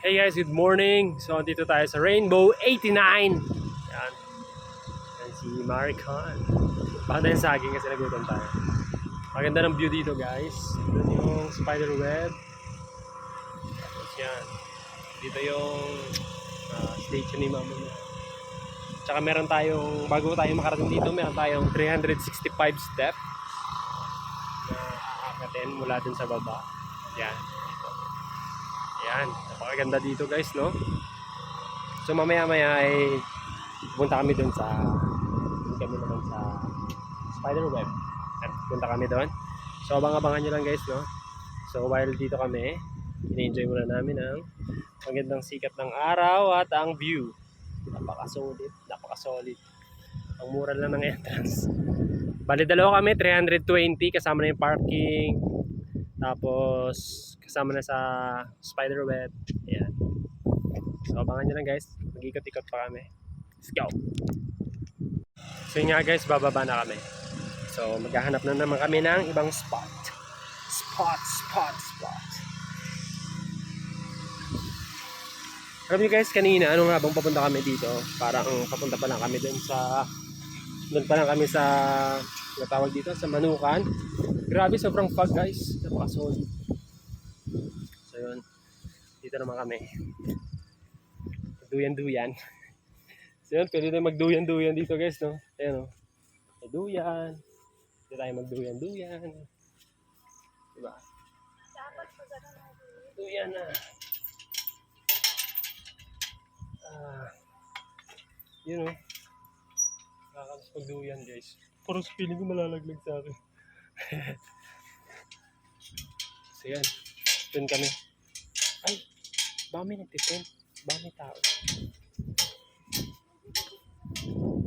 Hey guys, good morning. So, dito tayo sa Rainbow 89. Yan. Yan si Maricon. Baka tayo saging kasi nagutom tayo. Maganda ng view dito guys. Doon yung spider web. Tapos yan. Dito yung uh, station ni mama mo. Tsaka meron tayong, bago tayo makarating dito, meron tayong 365 step na aakatin mula dun sa baba. Yan. Ayan, napakaganda dito guys, no? So mamaya maya ay punta kami doon sa kami naman sa spider web. At punta kami doon. So abang-abangan nyo lang guys, no? So while dito kami, ini-enjoy muna namin ang magandang sikat ng araw at ang view. Napaka-solid, napaka-solid. Ang mura lang ng entrance. Bali dalawa kami, 320 kasama na yung parking. Tapos kasama na sa spider web. Ayan. So abangan nyo lang guys. Mag-ikot-ikot pa kami. Let's go! So yun nga guys, bababa na kami. So maghahanap na naman kami ng ibang spot. Spot, spot, spot. Alam niyo guys, kanina, ano nga bang papunta kami dito? Parang papunta pa lang kami dun sa doon pa lang kami sa natawag dito sa Manukan. Grabe, sobrang fog guys. Napaka-solid. So yun, dito naman kami. Duyan-duyan. So yun, pwede tayo magduyan-duyan dito guys, no? Ayan, no? May duyan. Pwede tayo magduyan-duyan. Diba? Duyan na. Ah, yun, no? Nakakalas pagduyan guys. Parang feeling ko malalaglag sa akin. So yan. Doon kami. Ay! May nagtitent. May tao.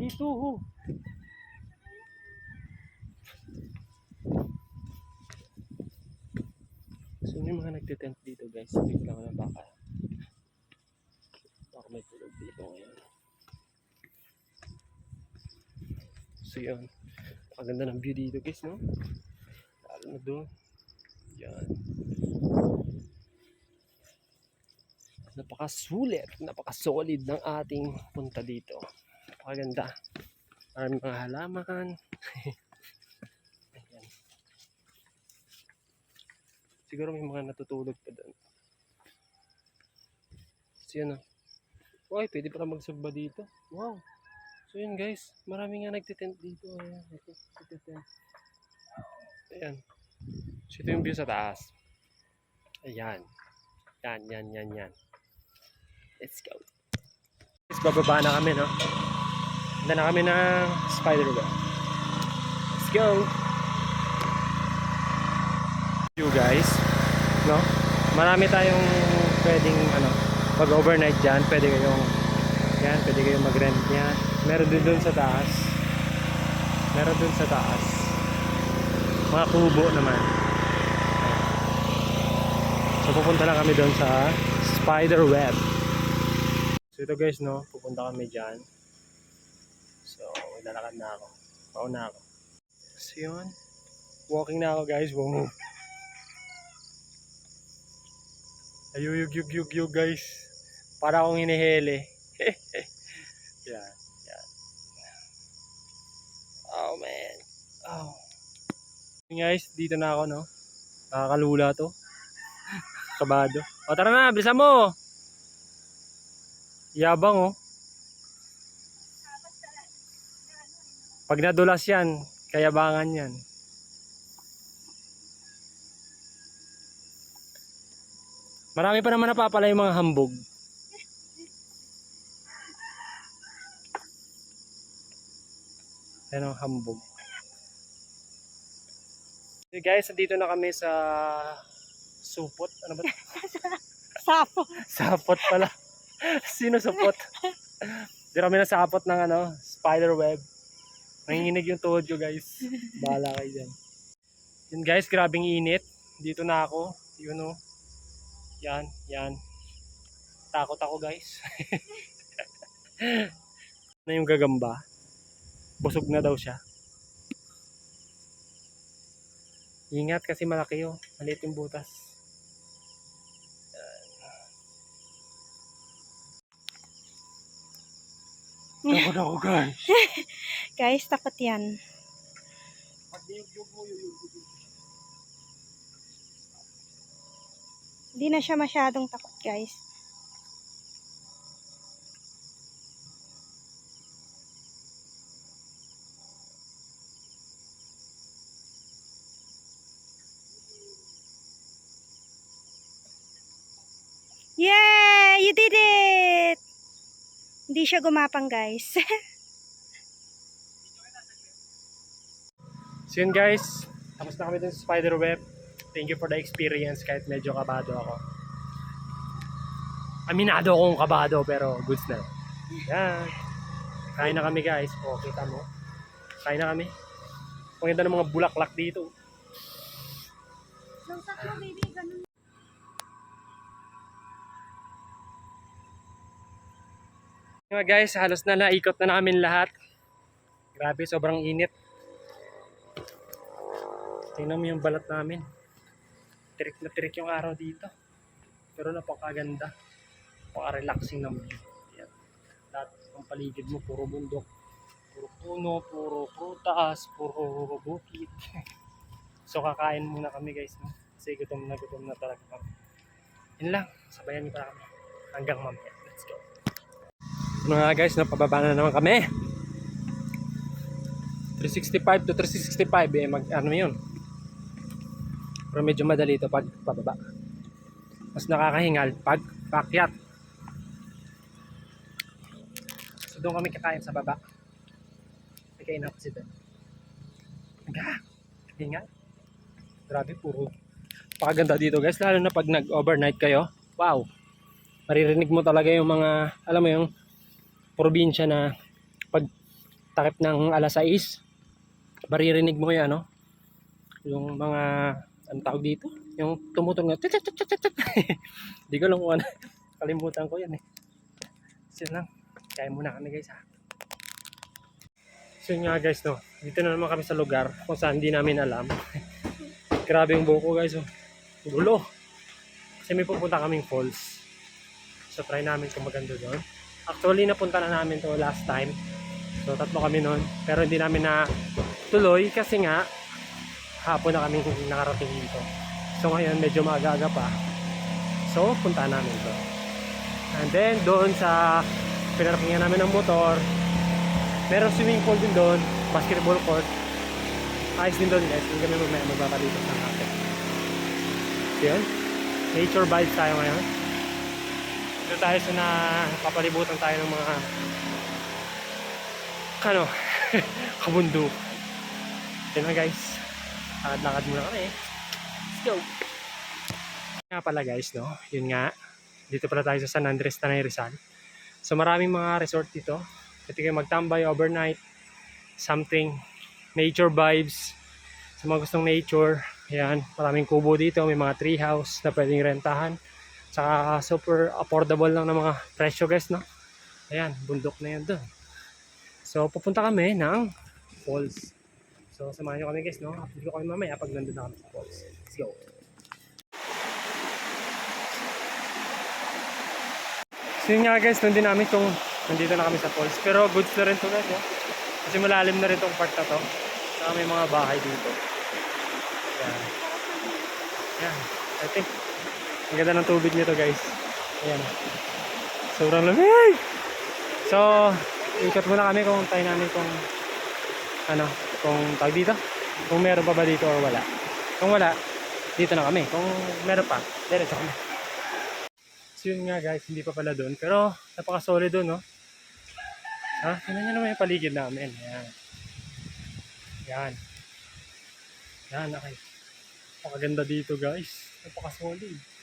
Dito ho. So may mga nagtitent dito guys. Ko lang alam baka. Baka may tulog dito ngayon. So yun. Ang ganda ng view dito guys, no? Lalo na doon. Yan. Napakasulit, napakasolid ng ating punta dito. Napakaganda. Maraming mga halaman. Siguro may mga natutulog pa doon. So yun ah. Uy, pwede pala magsugba dito. Wow. So yun guys, marami nga nagtitent dito. Ayan. Ayan. So ito yung view sa taas. Ayan. Yan, yan, yan, yan. Let's go. Guys, bababa na kami, no? Handa na kami ng spider web. Let's go. You guys, no? Marami tayong pwedeng, ano, pag-overnight dyan. Pwede kayong, yan, pwede kayong mag-rent yan. Meron din doon sa taas. Meron doon sa taas. Mga kubo naman. So pupunta lang kami doon sa spider web. So ito guys no, pupunta kami dyan. So lalakad na ako. Pauna ako. So yun. Walking na ako guys. Wow. Ayuyug yug yug yug guys. Para akong hinihili. yan. Oh man. Oh. Guys, dito na ako no. Nakakalula to. Kabado. O tara na, bilisan mo. Yabang oh. Pag nadulas yan, kayabangan yan. Marami pa naman napapala yung mga hambog. Yan ang hambog. So guys, nandito na kami sa supot. Ano ba? Sapo. Sapot pala. Sino sapot? Di kami nasapot ng ano, spider web. Nanginginig yung tuhod ko guys. Bahala kayo dyan. Yun guys, grabing init. Dito na ako. Yun o. Yan, yan. Takot ako guys. na yung gagamba. Busog na daw siya. Ingat kasi malaki yun. Oh. Maliit yung butas. Takot ako guys. guys, takot yan. Hindi na siya masyadong takot guys. Yay! You did it! Hindi siya gumapang, guys. So yun guys, tapos na kami dun sa spiderweb. Thank you for the experience kahit medyo kabado ako. Aminado akong kabado pero goods na. Yan. Kain na kami guys. O, kita mo. Kain na kami. Ang ganda ng mga bulaklak dito. Mga guys, halos na naikot na namin lahat. Grabe, sobrang init. Tingnan mo yung balat namin. Tirik na tirik yung araw dito. Pero napakaganda. Napaka-relaxing ng view. Yan. Lahat ng paligid mo, puro bundok. Puro puno, puro prutas, puro bukid. so kakain muna kami guys. No? Kasi gutom na gutom na talaga kami. Yun lang. Sabayan niyo pa kami. Hanggang mamaya. Let's go. Mga guys, napababa na naman kami. 365 to 365 eh mag ano yun? Pero medyo madali ito pag pababa. Mas nakakahingal pag pakyat so doon kami kakain sa baba. Kakain ako si doon. Aga, hingal grabe puro pakaganda dito guys. Lalo na pag nag overnight kayo. Wow! Maririnig mo talaga yung mga alam mo yung probinsya na pag takip ng alas 6 maririnig mo yung ano yung mga ano tawag dito? Yung tumutong na tit, tit, tit, tit, tit. di ko lang kung ano kalimutan ko yan eh. So lang. Kaya muna kami guys ha? So yun nga guys no? Dito na naman kami sa lugar kung saan hindi namin alam. Grabe yung buko guys oh. Gulo. Kasi may pupunta kaming falls. So try namin kung maganda doon actually napunta na namin to last time So tatlo kami noon. Pero hindi namin na tuloy kasi nga hapon na kami nakarating dito. So ngayon medyo maaga-aga pa. So punta namin to. And then doon sa pinarakingan namin ng motor, meron swimming pool din doon, basketball court. Ayos din doon guys. Hindi kami mamaya magbabalitos ng natin. So yun. Nature vibes tayo ngayon. Dito tayo sa na papalibutan tayo ng mga ano, kabundok. Yun na guys. Lakad-lakad muna kami. Let's go. Nga pala guys, no? Yun nga. Dito pala tayo sa San Andres, Tanay Rizal. So maraming mga resort dito. Pwede kayo magtambay overnight. Something. Nature vibes. Sa mga gustong nature. Ayan. Maraming kubo dito. May mga tree house na pwedeng rentahan. Tsaka super affordable lang ng mga presyo guys, no? Ayan. Bundok na yan doon. So, pupunta kami ng falls. So, samahan nyo kami guys, no? Update ko kami mamaya pag nandun na kami sa falls. Let's go. So, yun nga guys, nandun namin kung nandito na kami sa falls. Pero goods na rin to guys, no? Kasi malalim na rin tong part na to. Saka may mga bahay dito. Yan. Yan. I think, ang ganda ng tubig nito guys. Ayan. Sobrang lamig! So, ikot muna kami kung tayo namin kung ano, kung tawag dito. Kung meron pa ba dito or wala. Kung wala, dito na kami. Kung meron pa, diretso kami. So yun nga guys, hindi pa pala doon. Pero napaka-solid doon, no? Ha? Tingnan nyo naman yung paligid namin. Yan. Yan. Yan, okay. Napakaganda dito guys. Napaka-solid.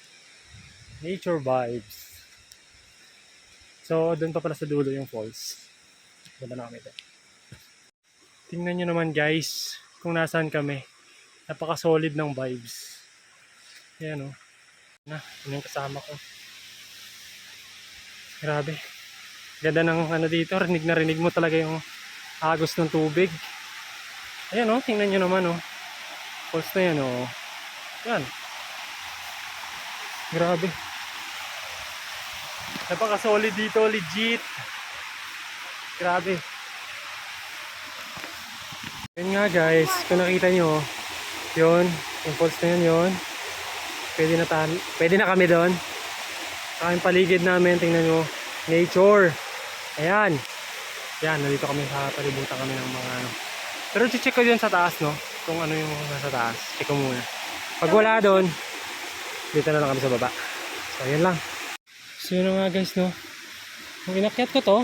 Nature vibes. So, doon pa pala sa dulo yung falls. Ganda na kami doon. Tingnan nyo naman guys, kung nasaan kami. Napaka-solid ng vibes. Ayan o. Na, yun yung kasama ko. Grabe. Ganda ng ano dito, rinig na rinig mo talaga yung agos ng tubig. Ayan o, tingnan nyo naman o. Falls na yan o. Yan. Grabe. Napaka-solid dito, legit. Grabe. Yun nga guys, kung nakita nyo, yun, yung falls na yun, yun. Pwede na, tan pwede na kami doon. Sa aming paligid namin, tingnan nyo, nature. Ayan. Yan, nandito kami sa palibutan kami ng mga ano. Pero check ko dyan sa taas, no? Kung ano yung nasa taas. Check ko muna. Pag wala doon, dito na lang kami sa baba. So, yun lang. So, yun nga guys, no? Kung inakyat ko to,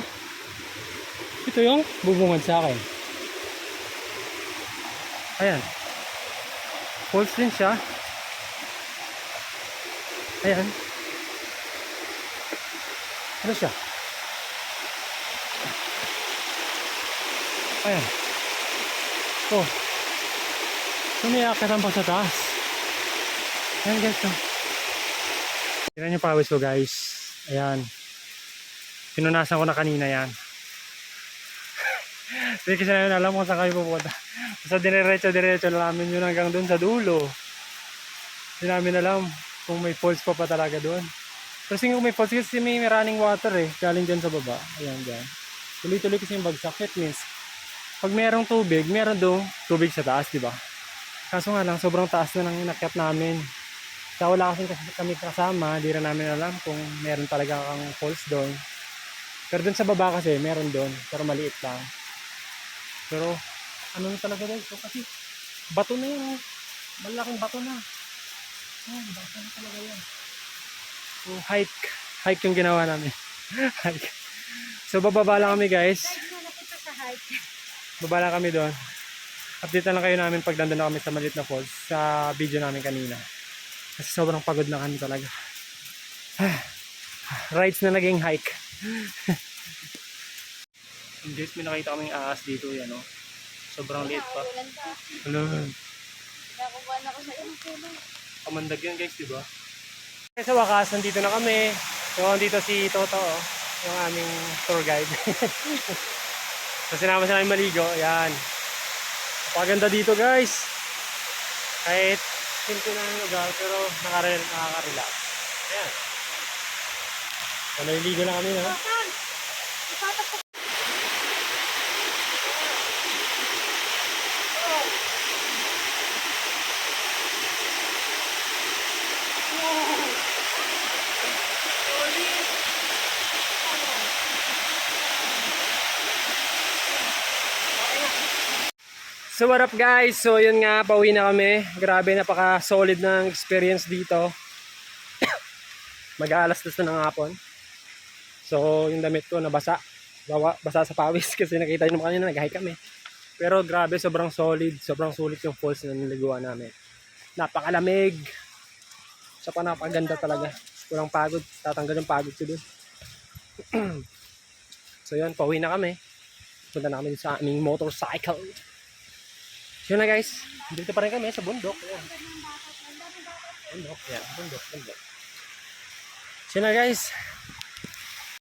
ito yung bubungad sa akin. Ayan. False din siya. Ayan. Ano siya? Ayan. Oh. Sumiyakitan pa sa taas. Ayan guys. Oh. Tignan yung pawis ko guys. Ayan. Pinunasan ko na kanina yan. Hindi kasi namin alam kung saan kami pupunta. Basta diretso-diretso na namin yun hanggang dun sa dulo. Hindi namin alam kung may falls pa pa talaga doon. Kasi kung may falls kasi may running water eh. Galing dyan sa baba. Ayan dyan. Tuloy-tuloy kasi yung bagsak. It means, pag merong tubig, meron doon tubig sa taas, di ba? Kaso nga lang, sobrang taas na ng inakyat namin. Sa wala kasi kami kasama, di rin namin alam kung meron talaga kang falls doon. Pero doon sa baba kasi, meron doon. Pero maliit lang. Pero, ano na talaga guys? So, kasi, bato na yun. oh. Malaking bato na. Ayan, bato na talaga yan. So, hike. Hike yung ginawa namin. hike. So, bababa lang kami guys. Guys, na napunta sa hike. Baba lang kami doon. Update na lang kayo namin pag nandun na kami sa maliit na falls sa video namin kanina. Kasi sobrang pagod na kami talaga. Rides na naging hike. Guys, may nakita kaming ahas dito yan, no? Sobrang liit pa. Hello. Nakuha na ko sa iyo. Kamandag yan guys, di ba? Sa wakas, nandito na kami. So, nandito si Toto, oh, yung aming tour guide. so, sinama siya namin maligo. Yan. Paganda dito guys. Kahit simple na lugar, pero nakare nakaka-relax. Ayan. So, naliligo na kami, no? So what up guys? So yun nga, pauwi na kami. Grabe, napaka-solid ng experience dito. Mag-aalas na ng hapon. So yung damit ko nabasa. Bawa, basa sa pawis kasi nakita nyo naman kanina nag-hike kami. Pero grabe, sobrang solid. Sobrang sulit yung falls na niliguan namin. Napakalamig. Sa pa napakaganda talaga. Walang pagod. Tatanggal yung pagod ko dun. so yun, pauwi na kami. Punta na kami sa aming motorcycle. Yun na guys, dito pa rin kami sa bundok. Ayan. Bundok, yan. Bundok, bundok. So yun na guys,